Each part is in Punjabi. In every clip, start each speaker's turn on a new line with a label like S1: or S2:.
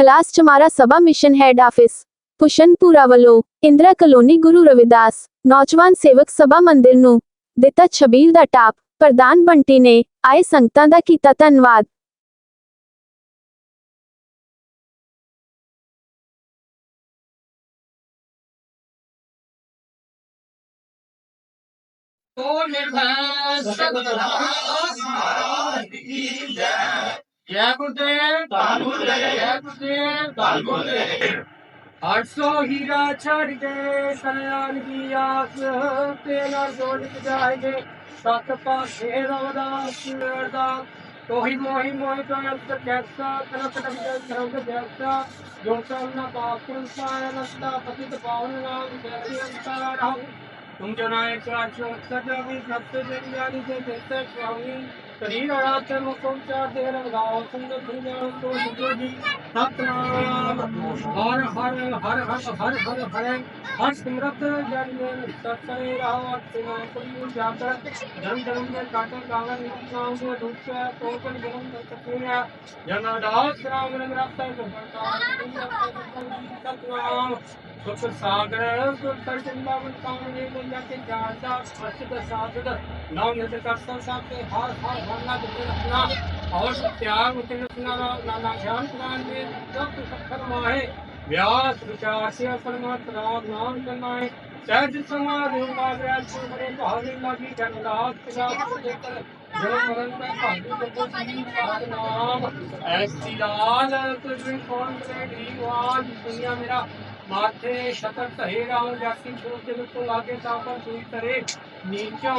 S1: ਖਲਾਸ ਚਮਾਰਾ ਸਭਾ ਮਿਸ਼ਨ ਹੈੱਡ ਆਫਿਸ ਪੁਸ਼ਨਪੁਰਾ ਵੱਲੋਂ ਇੰਦਰਾ ਕਲੋਨੀ ਗੁਰੂ ਰਵਿਦਾਸ ਨੌਜਵਾਨ ਸੇਵਕ ਸਭਾ ਮੰਦਿਰ ਨੂੰ ਦਿੱਤਾ ਛਬੀਲ ਦਾ ਟਾਪ, ਪ੍ਰਧਾਨ ਬੰਟੀ ਨੇ ਆਏ ਸੰਗਤਾਂ ਦਾ ਕੀਤਾ ਧੰਨਵਾਦ।
S2: ਉਹ ਨਿਰਭੈ ਸਤਿਗੁਰਾਂ ਕੀ ਜੈ। جے جے موہی موہی تو تم جو نائے چار چوک سجا سے جنیانی سے دیتا شاہی शरीर आचरण सोचार देह लगाओ सुंदर सुंदर तो सुंदर जी सतनाम हर हर हर हर हर हर हर हर सिमरत जन में सत्सरे रहो और सिमान को जाकर धन धर्म में काटे कावन नाम को धूप से कोकन गरम कर सकते हैं जन दास राम रंग रास्ता को सतनाम सुख सागर सुख कर चंदा मन कामने में जाके जाता सत्य का सागर नाम नित कर संसार के हार हार सामना करके रखना और प्यार उतने रखना नाना श्याम कुमार ने सब फरमाए व्यास विचार से परमात्मा नाम करनाए सहज समाज होगा व्यास से बड़े बहादुर लागी जगदात किताब से लेकर ऐसी लाल तुझे कौन करेगी आज दुनिया मेरा माथे शतर सहेगा हूँ जाती छोड़ के बिल्कुल आगे साफ सुई करे नीचो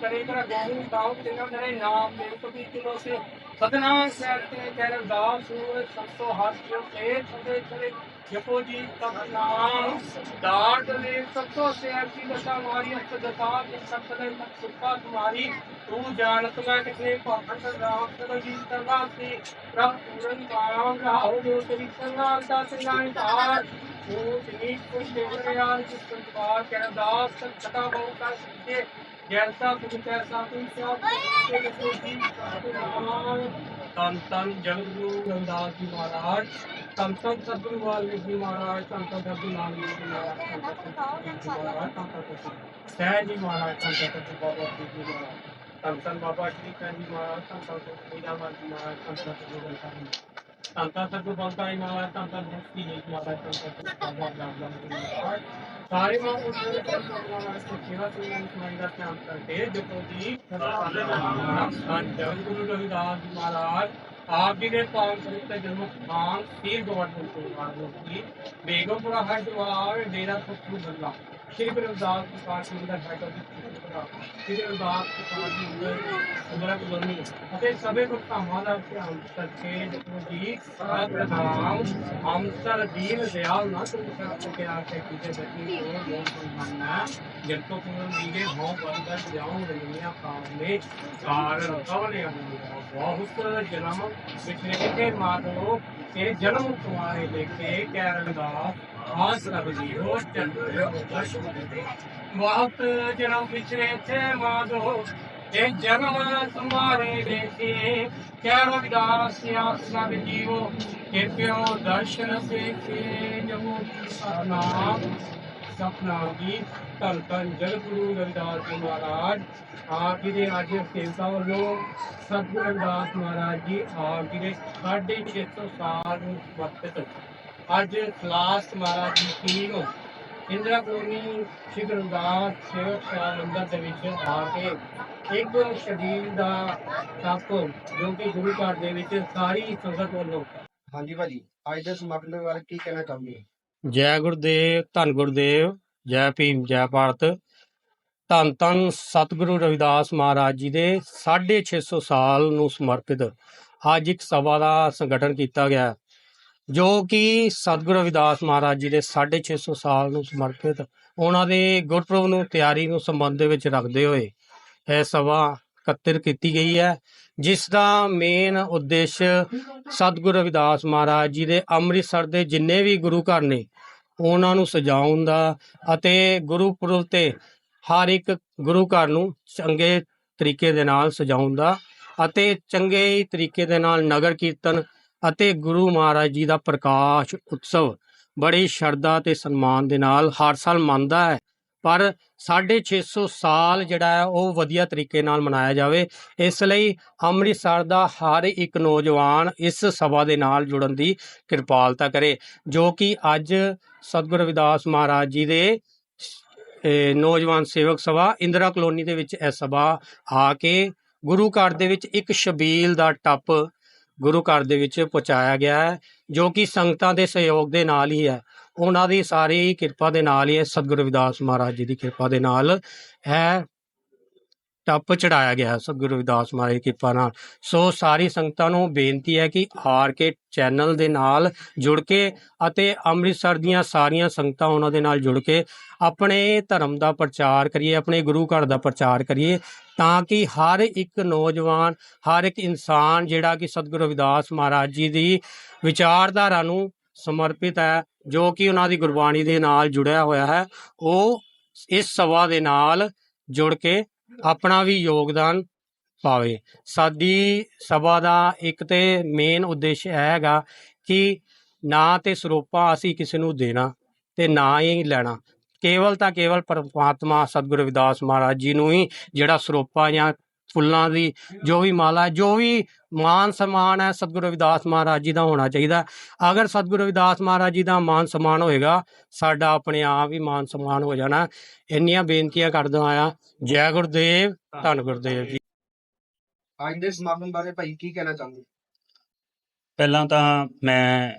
S2: करे कर गहू ताऊ तेरा करे नाम मेरे को भी किलो से सतनाम सहते कर दास हुए संतो हाथ जो से छदे छदे जपो जी तब नाम डांट ले संतो से ऐसी दशा मारी अस्त दशा के सकले तक सुखा तुम्हारी तू जानत मैं कितने पापन राम सदा जी तरवा से प्रभ पूरन काम रहा जो तेरी संगाल का संगाल तार شہید کو شیور یار جس جی تن تن مہاراج تن تن نام مہاراج تن جی مہاراج تن مہاراج تن مہاراج تن آپ جی بیگم پورا ہر ڈیرا سب بدلا ਸ਼੍ਰੀ ਗੁਰੂ ਰਵਿਦਾਸ ਪ੍ਰਕਾਸ਼ ਸਿੰਘ ਦਾ ਟਾਈਟਲ ਦਿੱਤਾ ਸ਼੍ਰੀ ਰਵਿਦਾਸ ਪ੍ਰਕਾਸ਼ ਜੀ ਨੇ ਸਮਰਕ ਗੁਰਮੀ ਅਤੇ ਸਭੇ ਭਗਤਾਵਾਂ ਦਾ ਧਿਆਨ ਕਰਕੇ ਜੀ ਸਤਨਾਮ ਅੰਤਰ ਦੀਨ, ਦਿਆਲ ਨਾ ਸੁਖਾ ਪਿਆਰ ਤੇ ਕਿਤੇ ਬੱਤੀ ਤੋਂ ਬਹੁਤ ਮੰਨਣਾ ਜਦ ਤੋਂ ਪੂਰਨ ਦੀਗੇ ਹੋ ਬੰਦਰ ਜਾਉਂ ਰਹੀਆਂ ਕਾਮ ਨੇ ਕਾਰਨ ਕਵਲੇ ਬਹੁਤ ਜਨਮ ਵਿਚਰੇ ਕਿਤੇ ਮਾਤੋ ਤੇ ਜਨਮ ਤੁਮਾਰੇ ਦੇਖੇ ਕੈ ਰਵਿਦਾਸ ਆਸ ਰਬਦੀ ਹੋ ਬਹੁਤ ਜਨਮ ਵਿਚਰੇ ਥੇ ਮਾਧੋ ਇਹ ਜਨਮ ਤੁਮਾਰੇ ਦੇਖੇ ਕੈਰਨ ਵਿਦਾਸ ਆਸ ਰਬ ਜੀਵੋ ਕਿਰਪਿਓ ਦਰਸ਼ਨ ਸੇਖੇ ਜਮੋ ਨਾਮ ਸਪਨਾ ਦੀ ਧੰਨ ਧੰਨ ਜਗਤਗੁਰੂ ਰਵਿਦਾਸ ਜੀ ਮਹਾਰਾਜ, ਆਪ ਜੀ ਦੇ ਅੱਜ ਸੇਵਕਾਂ ਵੱਲੋਂ ਸਤਿਗੁਰੂ ਰਵਿਦਾਸ ਮਹਾਰਾਜ ਜੀ, ਆਪ ਜੀ ਦੇ 650 ਸਾਲ ਨੂੰ ਸਮਰਪਿਤ ਅੱਜ class Maharaj ji team Indira colony ਸ਼੍ਰੀ ਸੇਵਕ ਸਭਾ ਮੰਦਰ ਦੇ ਵਿੱਚ ਆ ਕੇ ਇੱਕ ਸ਼ਬੀਲ ਦਾ ਕੱਪ ਜੋ ਕਿ ਗੁਰੂ ਘਰ ਦੇ ਵਿੱਚ ਸਾਰੀ ਸੰਗਤ ਵੱਲੋਂ।
S3: ਹਾਂਜੀ ਭਾਜੀ ਅੱਜ ਦੇ ਸਮਾਗਮ ਦੇ ਬਾਰੇ ਕੀ ਕਹਿਣਾ ਚਾਹੁੰਦੇ ਹੋ
S2: ਜੈ ਗੁਰਦੇਵ ਧੰਨ ਗੁਰਦੇਵ ਜੈ ਭੀਮ ਜੈ ਭਾਰਤ। ਧੰਨ ਧੰਨ ਸਤਿਗੁਰੂ ਰਵਿਦਾਸ ਮਹਾਰਾਜ ਜੀ ਦੇ 650 ਸਾਲ ਨੂੰ ਸਮਰਪਿਤ ਅੱਜ ਇੱਕ ਸਭਾ ਦਾ ਸੰਗਠਨ ਕੀਤਾ ਗਿਆ। ਹੈ, ਜੋ ਕਿ ਸਤਿਗੁਰੂ ਰਵਿਦਾਸ ਮਹਾਰਾਜ ਜੀ ਦੇ 650 ਸਾਲ ਨੂੰ ਸਮਰਪਿਤ ਉਹਨਾਂ ਦੇ ਗੁਰਪੁਰਬ ਨੂੰ ਤਿਆਰੀ ਨੂੰ ਸੰਬੰਧ ਦੇ ਵਿੱਚ ਰੱਖਦੇ ਹੋਏ ਇਹ ਸਭਾ ਇਕੱਤਰ ਕੀਤੀ ਗਈ ਹੈ, ਜਿਸ ਦਾ ਮੇਨ ਉਦੇਸ਼ ਸਤਿਗੁਰੂ ਰਵਿਦਾਸ ਮਹਾਰਾਜ ਜੀ ਦੇ ਅੰਮ੍ਰਿਤਸਰ ਦੇ ਜਿੰਨੇ ਵੀ ਗੁਰੂ ਘਰ ਨੇ, ਉਹਨਾਂ ਨੂੰ ਸਜਾਉਣ ਦਾ ਅਤੇ ਗੁਰਪੁਰਬ ਤੇ ਹਰ ਇੱਕ ਗੁਰੂ ਘਰ ਨੂੰ ਚੰਗੇ ਤਰੀਕੇ ਦੇ ਨਾਲ ਸਜਾਉਣ ਦਾ ਅਤੇ ਚੰਗੇ ਹੀ ਤਰੀਕੇ ਦੇ ਨਾਲ ਨਗਰ ਕੀਰਤਨ ਅਤੇ ਗੁਰੂ ਮਹਾਰਾਜ ਜੀ ਦਾ ਪ੍ਰਕਾਸ਼ ਉਤਸਵ ਬੜੀ ਸ਼ਰਧਾ ਤੇ ਸਨਮਾਨ ਦੇ ਨਾਲ ਹਰ ਸਾਲ ਮੰਨਦਾ ਹੈ। ਪਰ 650 ਸਾਲ ਜਿਹੜਾ ਹੈ, ਉਹ ਵਧੀਆ ਤਰੀਕੇ ਨਾਲ ਮਨਾਇਆ ਜਾਵੇ। ਇਸ ਲਈ ਅੰਮ੍ਰਿਤਸਰ ਦਾ ਹਰ ਇੱਕ ਨੌਜਵਾਨ ਇਸ ਸਭਾ ਦੇ ਨਾਲ ਜੁੜਨ ਦੀ ਕਿਰਪਾਲਤਾ ਕਰੇ, ਜੋ ਕਿ ਅੱਜ ਸਤਿਗੁਰ ਰਵਿਦਾਸ ਮਹਾਰਾਜ ਜੀ ਦੇ ਨੌਜਵਾਨ ਸੇਵਕ ਸਭਾ ਇੰਦਰਾ ਕਲੋਨੀ ਦੇ ਵਿੱਚ ਇਹ ਸਭਾ ਆ ਕੇ ਗੁਰੂ ਘਰ ਦੇ ਵਿੱਚ ਇੱਕ ਸ਼ਬੀਲ ਦਾ ਟੱਪ ਗੁਰੂ ਘਰ ਦੇ ਵਿੱਚ ਪਹੁੰਚਾਇਆ ਗਿਆ ਹੈ, ਜੋ ਕਿ ਸੰਗਤਾਂ ਦੇ ਸਹਿਯੋਗ ਦੇ ਨਾਲ ਹੀ ਹੈ। ਉਹਨਾਂ ਦੀ ਸਾਰੀ ਕਿਰਪਾ ਦੇ ਨਾਲ ਹੀ ਹੈ, ਸਤਿਗੁਰੂ ਰਵਿਦਾਸ ਮਹਾਰਾਜ ਜੀ ਦੀ ਕਿਰਪਾ ਦੇ ਨਾਲ ਹੈ। ਟੱਪ ਚੜਾਇਆ ਗਿਆ ਹੈ। ਸਤਿਗੁਰੂ ਰਵਿਦਾਸ ਮਹਾਰਾਜ ਦੀ ਕਿਰਪਾ ਨਾਲ। ਸੋ ਸਾਰੀ ਸੰਗਤਾਂ ਨੂੰ ਬੇਨਤੀ ਹੈ ਕਿ ਆਰ ਕੇ ਚੈਨਲ ਦੇ ਨਾਲ ਜੁੜ ਕੇ ਅਤੇ ਅੰਮ੍ਰਿਤਸਰ ਦੀਆਂ ਸਾਰੀਆਂ ਸੰਗਤਾਂ ਉਹਨਾਂ ਦੇ ਨਾਲ ਜੁੜ ਕੇ ਆਪਣੇ ਧਰਮ ਦਾ ਪ੍ਰਚਾਰ ਕਰੀਏ, ਆਪਣੇ ਗੁਰੂ ਘਰ ਦਾ ਪ੍ਰਚਾਰ ਕਰੀਏ ਤਾਂ ਕਿ ਹਰ ਇੱਕ ਨੌਜਵਾਨ, ਹਰ ਇੱਕ ਇਨਸਾਨ ਜਿਹੜਾ ਕਿ ਸਤਿਗੁਰੂ ਰਵਿਦਾਸ ਮਹਾਰਾਜ ਜੀ ਦੀ ਵਿਚਾਰਧਾਰਾ ਨੂੰ ਸਮਰਪਿਤ ਹੈ, ਜੋ ਕਿ ਉਹਨਾਂ ਦੀ ਗੁਰਬਾਣੀ ਦੇ ਨਾਲ ਜੁੜਿਆ ਹੋਇਆ ਹੈ, ਉਹ ਇਸ ਸਭਾ ਦੇ ਨਾਲ ਜੁੜ ਕੇ ਆਪਣਾ ਵੀ ਯੋਗਦਾਨ ਪਾਵੇ। ਸਾਡੀ ਸਭਾ ਦਾ ਇੱਕ ਤੇ ਮੇਨ ਉਦੇਸ਼ ਇਹ ਹੈਗਾ ਕਿ ਨਾ ਤੇ ਸਰੋਪਾ ਅਸੀਂ ਕਿਸੇ ਨੂੰ ਦੇਣਾ ਤੇ ਨਾ ਹੀ ਲੈਣਾ। ਕੇਵਲ ਤਾਂ ਕੇਵਲ ਪਰਮਾਤਮਾ ਸਤਿਗੁਰੂ ਰਵਿਦਾਸ ਮਹਾਰਾਜ ਜੀ ਨੂੰ ਹੀ ਜਿਹੜਾ ਸਰੋਪਾ ਜਾਂ ਫੁੱਲਾਂ ਦੀ ਜੋ ਵੀ ਮਾਲਾ ਜੋ ਵੀ ਮਾਨ ਸਨਮਾਨ ਹੈ ਸਤਿਗੁਰੂ ਰਵਿਦਾਸ ਮਹਾਰਾਜ ਜੀ ਦਾ ਹੋਣਾ ਚਾਹੀਦਾ ਅਗਰ ਸਤਿਗੁਰੂ ਰਵਿਦਾਸ ਮਹਾਰਾਜ ਜੀ ਦਾ ਮਾਨ ਸਨਮਾਨ ਹੋਏਗਾ ਸਾਡਾ ਆਪਣੇ ਆਪ ਹੀ ਮਾਨ ਸਨਮਾਨ ਹੋ ਜਾਣਾ ਇੰਨੀਆਂ ਬੇਨਤੀਆਂ ਕਰਦਾ ਆਇਆ ਜੈ ਗੁਰਦੇਵ ਧੰਨ ਗੁਰਦੇਵ ਜੀ।
S3: ਅੱਜ ਦੇ ਸਮਾਗਮ ਬਾਰੇ ਭਾਈ ਕੀ ਕਹਿਣਾ ਚਾਹੁੰਦੇ?
S4: ਪਹਿਲਾਂ ਤਾਂ ਮੈਂ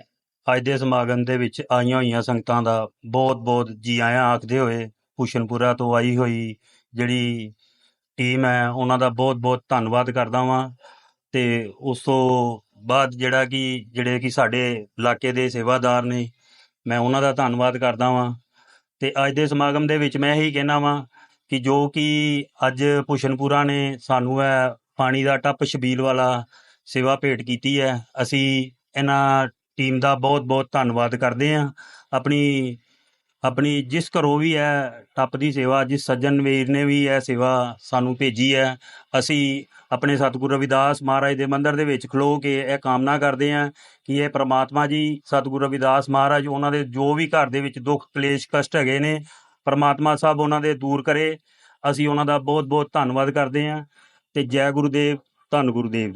S4: ਅੱਜ ਦੇ ਸਮਾਗਮ ਦੇ ਵਿੱਚ ਆਈਆਂ ਹੋਈਆਂ ਸੰਗਤਾਂ ਦਾ ਬਹੁਤ-ਬਹੁਤ ਜੀ ਆਇਆਂ ਆਖਦੇ ਹੋਏ ਭੂਸ਼ਣਪੁਰਾ ਤੋਂ ਆਈ ਹੋਈ ਜਿਹੜੀ ਟੀਮ ਹੈ ਉਹਨਾਂ ਦਾ ਬਹੁਤ-ਬਹੁਤ ਧੰਨਵਾਦ ਕਰਦਾ ਵਾਂ। ਤੇ ਉਸ ਤੋਂ ਬਾਅਦ ਜਿਹੜਾ ਕਿ, ਜਿਹੜੇ ਕਿ ਸਾਡੇ ਇਲਾਕੇ ਦੇ ਸੇਵਾਦਾਰ ਨੇ, ਮੈਂ ਉਹਨਾਂ ਦਾ ਧੰਨਵਾਦ ਕਰਦਾ ਵਾਂ। ਤੇ ਅੱਜ ਦੇ ਸਮਾਗਮ ਦੇ ਵਿੱਚ ਮੈਂ ਇਹੀ ਕਹਿਣਾ ਵਾਂ ਕਿ ਜੋ ਕਿ ਅੱਜ ਭੂਸ਼ਣਪੁਰਾ ਨੇ ਸਾਨੂੰ ਹੈ ਪਾਣੀ ਦਾ ਟੱਪ ਸ਼ਬੀਲ ਵਾਲਾ ਸੇਵਾ ਭੇਟ ਕੀਤੀ ਹੈ, ਅਸੀਂ ਇਹਨਾਂ ਟੀਮ ਦਾ ਬਹੁਤ-ਬਹੁਤ ਧੰਨਵਾਦ ਕਰਦੇ ਹਾਂ। ਆਪਣੀ ਆਪਣੀ ਜਿਸ ਘਰੋਂ ਵੀ ਹੈ ਟੱਪ ਦੀ ਸੇਵਾ, ਜਿਸ ਸੱਜਣ ਵੀਰ ਨੇ ਵੀ ਇਹ ਸੇਵਾ ਸਾਨੂੰ ਭੇਜੀ ਹੈ, ਅਸੀਂ ਆਪਣੇ ਸਤਿਗੁਰੂ ਰਵਿਦਾਸ ਮਹਾਰਾਜ ਦੇ ਮੰਦਿਰ ਦੇ ਵਿੱਚ ਖਲੋ ਕੇ ਇਹ ਕਾਮਨਾ ਕਰਦੇ ਹਾਂ ਕਿ ਇਹ ਪ੍ਰਮਾਤਮਾ ਜੀ, ਸਤਿਗੁਰੂ ਰਵਿਦਾਸ ਮਹਾਰਾਜ ਉਹਨਾਂ ਦੇ ਜੋ ਵੀ ਘਰ ਦੇ ਵਿੱਚ ਦੁੱਖ, ਕਲੇਸ਼, ਕਸ਼ਟ ਹੈਗੇ ਨੇ, ਪ੍ਰਮਾਤਮਾ ਸਾਹਿਬ ਉਹਨਾਂ ਦੇ ਦੂਰ ਕਰੇ। ਅਸੀਂ ਉਹਨਾਂ ਦਾ ਬਹੁਤ-ਬਹੁਤ ਧੰਨਵਾਦ ਕਰਦੇ ਹਾਂ ਤੇ ਜੈ ਗੁਰੂਦੇਵ, ਧੰਨ ਗੁਰੂਦੇਵ ਜੀ।